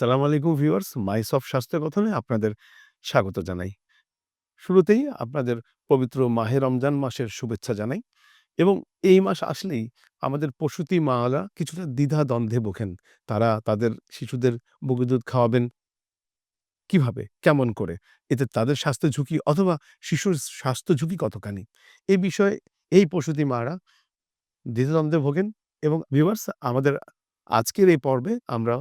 সালাম আলাইকুম ভিউয়ার্স মাইসফ স্বাস্থ্য কথনে আপনাদের স্বাগত জানাই। শুরুতেই আপনাদের পবিত্র মাহে রমজান মাসের শুভেচ্ছা জানাই এবং এই মাস আসলেই আমাদের প্রসূতি মারা কিছুটা দ্বিধা দ্বন্দ্বে ভোগেন। তারা তাদের শিশুদের বুকের দুধ খাওয়াবেন কীভাবে? কেমন করে? এতে তাদের স্বাস্থ্য ঝুঁকি অথবা শিশুর স্বাস্থ্য ঝুঁকি কতখানি? এই বিষয়ে এই প্রসূতি মারা দ্বিধাদ্বন্দ্বে ভোগেন এবং ভিউয়ার্স, আমাদের আজকের এই পর্বে আমরা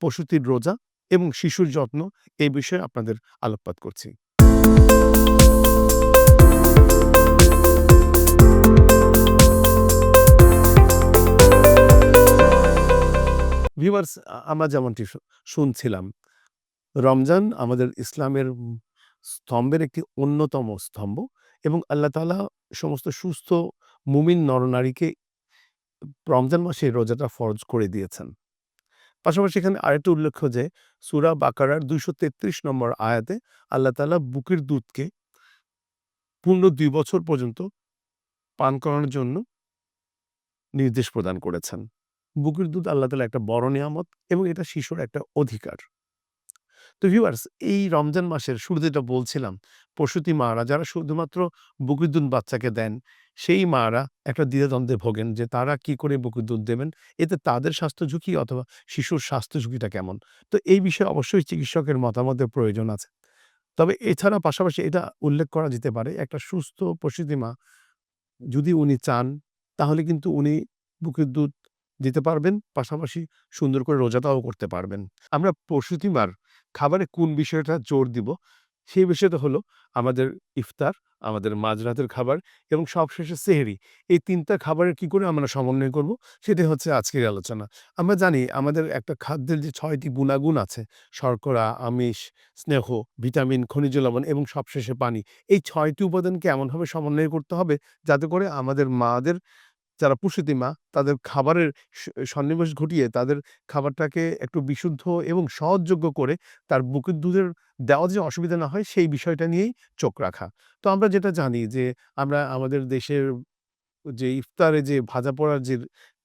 প্রসূতির রোজা এবং শিশুর যত্ন এই বিষয়ে আপনাদের আলোকপাত করছি। ভিউয়ার্স আমরা যেমনটি শুনছিলাম, রমজান আমাদের ইসলামের স্তম্ভের একটি অন্যতম স্তম্ভ এবং আল্লাহ তাআলা সমস্ত সুস্থ মুমিন নরনারীকে রমজান মাসে রোজাটা ফরজ করে দিয়েছেন। পাশাপাশি এখানে আরেকটা উল্লেখ্য যে সুরা বাকারার ২৩৩ নম্বর আয়াতে আল্লাহ তাআলা বুকের দুধকে পূর্ণ দুই বছর পর্যন্ত পান করানোর জন্য নির্দেশ প্রদান করেছেন। বুকের দুধ আল্লাহ তাআলার একটা বড় নিয়ামত এবং এটা শিশুর একটা অধিকার। তো ভিউয়ার্স এই রমজান মাসের শুরুতে যেটা বলছিলাম, প্রসূতি মারা যারা শুধুমাত্র বুকের দুধ বাচ্চাকে দেন, সেই মারা একটা দ্বিধাদ্বন্দ্বে ভোগেন যে তারা কি করে বুকের দুধ দেবেন? এতে তাদের স্বাস্থ্য ঝুঁকি অথবা শিশুর স্বাস্থ্য ঝুঁকিটা কেমন? তো এই বিষয়ে অবশ্যই চিকিৎসকের মতামতের প্রয়োজন আছে। তবে এছাড়া পাশাপাশি এটা উল্লেখ করা যেতে পারে একটা সুস্থ প্রসূতি মা যদি উনি চান তাহলে কিন্তু উনি বুকের দুধ দিতে পারবেন, পাশাপাশি সুন্দর করে রোজাটাও করতে পারবেন। আমরা প্রসূতিমার খাবারে কোন বিষয়টা জোর দিব, সেই বিষয়টা হলো আমাদের ইফতার, আমাদের মাঝরাতের খাবার এবং সবশেষে সেহেরি এই তিনটা খাবারের কি করে আমরা সমন্বয় করব, সেটি হচ্ছে আজকের আলোচনা। আমরা জানি আমাদের একটা খাদ্যের যে ছয়টি গুণাগুণ আছে, শর্করা, আমিষ, স্নেহ, ভিটামিন, খনিজ লবণ এবং সবশেষে পানি। এই ছয়টি উপাদানকে এমনভাবে সমন্বয় করতে হবে, যাতে করে আমাদের মাদের যারা প্রসূতি মা, তাদের খাবারের সন্নিবেশ ঘটিয়ে তাদের খাবারটাকে একটু বিশুদ্ধ এবং সহজযোগ্য করে তার বুকের দুধের দেওয়া যে অসুবিধা না হয়, সেই বিষয়টা নিয়েই চোখ রাখা। তো আমরা যেটা জানি যে আমরা আমাদের দেশের যে ইফতারে যে ভাজা পোড়ার যে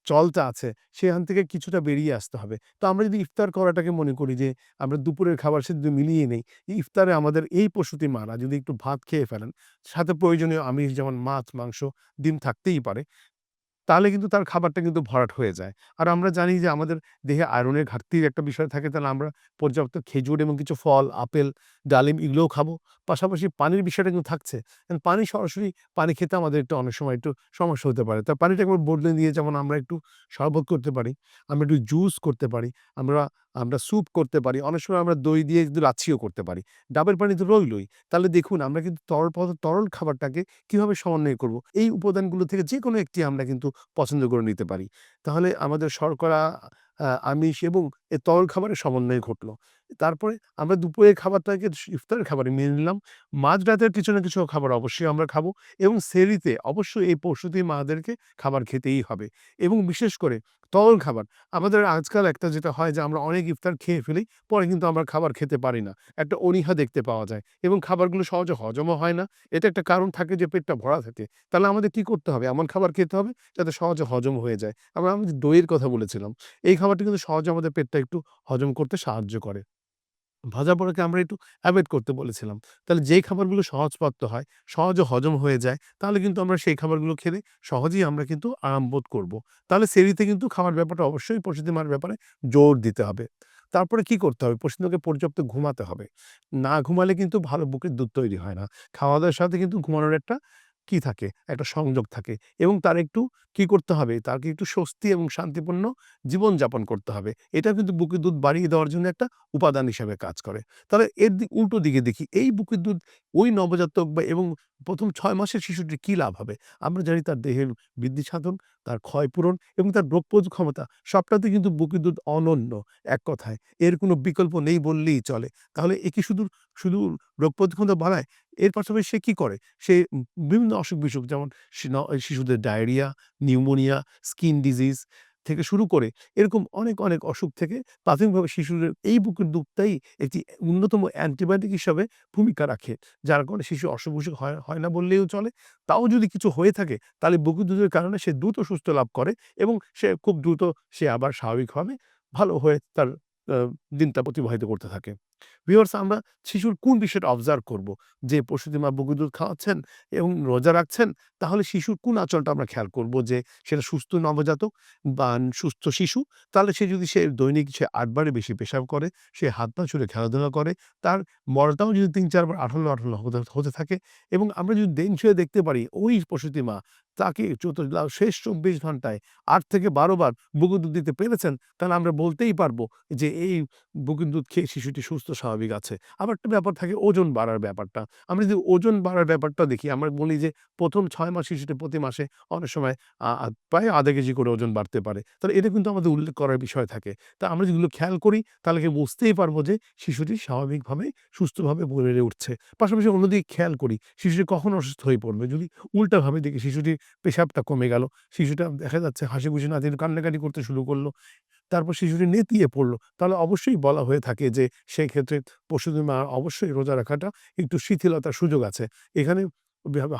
চলটা আছে, সেখান থেকে কিছুটা বেরিয়ে আসতে হবে। তো আমরা যদি ইফতার করাটাকে মনে করি যে আমরা দুপুরের খাবার সাথে যদি মিলিয়ে নেই, ইফতারে আমাদের এই প্রসূতি মারা যদি একটু ভাত খেয়ে ফেলেন, সাথে প্রয়োজনীয় আমিষ যেমন মাছ, মাংস, ডিম থাকতেই পারে। তাহলে কিন্তু তার খাবারটা কিন্তু ভরাট হয়ে যায়। আর আমরা জানি যে আমাদের দেহে আয়রনের ঘাটতির একটা বিষয় থাকে, তাহলে আমরা পর্যাপ্ত খেজুর এবং কিছু ফল, আপেল, ডালিম এগুলোও খাব। পাশাপাশি পানির বিষয়টা কিন্তু থাকছে। কারণ পানি সরাসরি পানি খেতে আমাদের একটু অনেক সময় একটু সমস্যা হতে পারে। তা পানিটা একবার বদলে দিয়ে যেমন আমরা একটু শরবত করতে পারি, আমরা একটু জুস করতে পারি, আমরা আমরা স্যুপ করতে পারি, অনেক সময় আমরা দই দিয়ে কিন্তু লাচ্ছিও করতে পারি। ডাবের পানি তো রইলই। তাহলে দেখুন আমরা কিন্তু তরল তরল খাবারটাকে কীভাবে সমন্বয় করব? এই উপাদানগুলো থেকে যে কোনো একটি আমরা কিন্তু পছন্দ করে নিতে পারি। তাহলে আমাদের শর্করা, আমিষ এবং এ তরল খাবারের সমন্বয় ঘটলো। তারপরে আমরা দুপুরের খাবারটাকে ইফতারের খাবারে মেনে নিলাম। মাঝরাতের কিছু না কিছু খাবার অবশ্যই আমরা খাব এবং সেরিতে অবশ্যই এই প্রসূতি মাদেরকে খাবার খেতেই হবে এবং বিশেষ করে তরল খাবার। আমাদের আজকাল একটা যেটা হয় যে আমরা অনেক ইফতার খেয়ে ফেলি, পরে কিন্তু আমরা খাবার খেতে পারি না। একটা অনীহা দেখতে পাওয়া যায় এবং খাবারগুলো সহজে হজমও হয় না। এটা একটা কারণ থাকে যে পেটটা ভরা থাকে। তাহলে আমাদের কি করতে হবে? এমন খাবার খেতে হবে যাতে সহজে হজম হয়ে যায়। আমরা আমি দইয়ের কথা বলেছিলাম। এই খাবারটি কিন্তু সহজে আমাদের পেটটা একটু হজম করতে সাহায্য করে। ভাজা পোড়াকে আমরা একটু এভয়েড করতে বলেছিলাম। তাহলে যেই খাবারগুলো সহজপাচ্য হয়, সহজে হজম হয়ে যায়, তাহলে কিন্তু আমরা সেই খাবারগুলো খেলে সহজেই আমরা কিন্তু আরাম বোধ করব তাহলে সেরিতে কিন্তু খাওয়ার ব্যাপারটা অবশ্যই প্রসূতি মার ব্যাপারে জোর দিতে হবে। তারপরে কি করতে হবে? প্রসূতিকে পর্যাপ্ত ঘুমাতে হবে। না ঘুমালে কিন্তু ভালো বুকের দুধ তৈরি হয় না। খাওয়া-দাওয়ার সাথে কিন্তু ঘুমানোর একটা কি থাকে? একটা সংযোগ থাকে এবং তার একটু কি করতে হবে? তাকে একটু স্বস্তি এবং শান্তিপূর্ণ জীবনযাপন করতে হবে। এটা কিন্তু বুকের দুধ বাড়িয়ে দেওয়ার জন্য একটা উপাদান হিসাবে কাজ করে। তাহলে এর উল্টো দিকে দেখি, এই বুকের দুধ ওই নবজাতক বা এবং ১ম ৬ মাসের শিশুটির কি লাভ হবে? আমরা জানি তার দেহের বৃদ্ধি সাধন, তার ক্ষয়পূরণ এবং তার রোগ প্রতিরোধ ক্ষমতা সবটাতে কিন্তু বুকের দুধ অনন্য এক কথায়। এর কোনো বিকল্প নেই বললেই চলে। তাহলে এ কি শুধু, শুধু রোগ প্রতিরোধ ক্ষমতা বাড়ায়? এর পাশাপাশি সে কি করে? সে বিভিন্ন অসুখ-বিসুখ যেমন শিশুদের ডায়রিয়া, নিউমোনিয়া, স্কিন ডিজিজ থেকে শুরু করে এরকম অনেক, অনেক অসুখ থেকে প্রাথমিকভাবে শিশুদের এই বুকের দুধটাই একটি অন্যতম অ্যান্টিবায়োটিক হিসাবে ভূমিকা রাখে। যার কারণে শিশু অসুখ-বিসুখ হয় হয় না বললেও চলে। তাও যদি কিছু হয়ে থাকে তাহলে বুকের দুধের কারণে সে দ্রুত সুস্থ লাভ করে এবং সে খুব দ্রুত সে আবার স্বাভাবিকভাবে ভালো হয়ে তার দিনটা অতিবাহিত করতে থাকে। ভিউয়ার্স আমরা শিশুর কোন বিষয়টা অবজার্ভ করব? যে প্রসূতি মা বুকের দুধ খাওয়াচ্ছেন এবং রোজা রাখছেন, তাহলে শিশুর কোন আচরণটা আমরা খেয়াল করব যে সেটা সুস্থ নবজাতক বা সুস্থ শিশু, তাহলে সে যদি সে দৈনিক সে আটবারে বেশি পেশাব করে, সে হাত পা ছুড়ে খেলাধুলা করে, তার মলটাও যদি ৩-৪ বার আঠালো, আঠালো হতে থাকে এবং আমরা যদি দিন ছুঁয়ে দেখতে পারি ওই প্রসূতি মা তাকে শেষ ২৪ ঘন্টায় আট থেকে ১২ বার বুকের দুধ দিতে পেরেছেন, তাহলে আমরা বলতেই পারব যে এই বুকের দুধ খেয়ে শিশুটি সুস্থ স্বাভাবিক আছে। আবার একটা ব্যাপার থাকে ওজন বাড়ার ব্যাপারটা। আমরা যদি ওজন বাড়ার ব্যাপারটা দেখি, আমরা বলি যে ১ম ৬ মাস শিশুটি প্রতি মাসে অনেক সময় প্রায় ০.৫ কেজি করে ওজন বাড়তে পারে। তাহলে এটা কিন্তু আমাদের উল্লেখ করার বিষয় থাকে। তা আমরা যেগুলো খেয়াল করি তাহলে কি বুঝতেই পারব যে শিশুটি স্বাভাবিকভাবে সুস্থভাবে বেড়ে উঠছে। পাশাপাশি অন্যদিকে খেয়াল করি শিশুটি কখন অসুস্থ হয়ে পড়বে। যদি উল্টাভাবে দেখি শিশুটির পেশাবটা কমে গেল, শিশুটা দেখা যাচ্ছে হাসিখুশি না দিয়ে কান্নাকাটি করতে শুরু করল। তারপর শিশুটি নেতিয়ে পড়ল তাহলে অবশ্যই বলা হয়ে থাকে যে সেই ক্ষেত্রে প্রসূতি মা অবশ্যই রোজা রাখাটা একটু শিথিলতার সুযোগ আছে। এখানে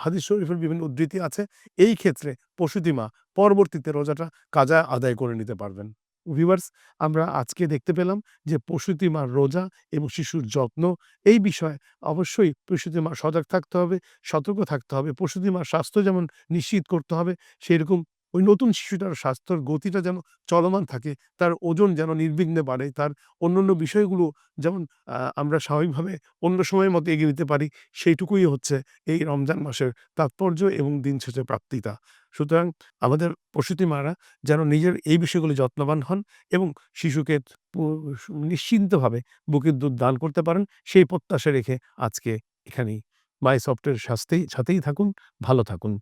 হাদিস শরীফের বিভিন্ন উদ্ধৃতি আছে। এই ক্ষেত্রে প্রসূতি মা পরবর্তীতে রোজাটা কাজা আদায় করে নিতে পারবেন। ভিউয়ার্স আমরা আজকে দেখতে পেলাম যে প্রসূতি মার রোজা এবং শিশুর যত্ন এই বিষয়ে অবশ্যই প্রসূতি মা সজাগ থাকতে হবে, সতর্ক থাকতে হবে। প্রসূতি মার স্বাস্থ্য যেমন নিশ্চিত করতে হবে, সেরকম ওই নতুন শিশুটার স্বাস্থ্যের গতিটা যেন চলমান থাকে, তার ওজন যেন নির্বিঘ্নে বাড়ে, তার অন্যান্য বিষয়গুলো যেমন আমরা স্বাভাবিকভাবে অন্য সময়ের মতো এগিয়ে দিতে পারি, সেইটুকুই হচ্ছে এই রমজান মাসের তাৎপর্য এবং দিন শেষে প্রাপ্তিতা। সুতরাং আমাদের প্রসূতি মারা যেন নিজের এই বিষয়গুলো যত্নবান হন এবং শিশুকে নিশ্চিন্তভাবে বুকের দুধ দান করতে পারেন, সেই প্রত্যাশা রেখে আজকে এখানেই মাই সফটের সাথেই সাথেই থাকুন, ভালো থাকুন।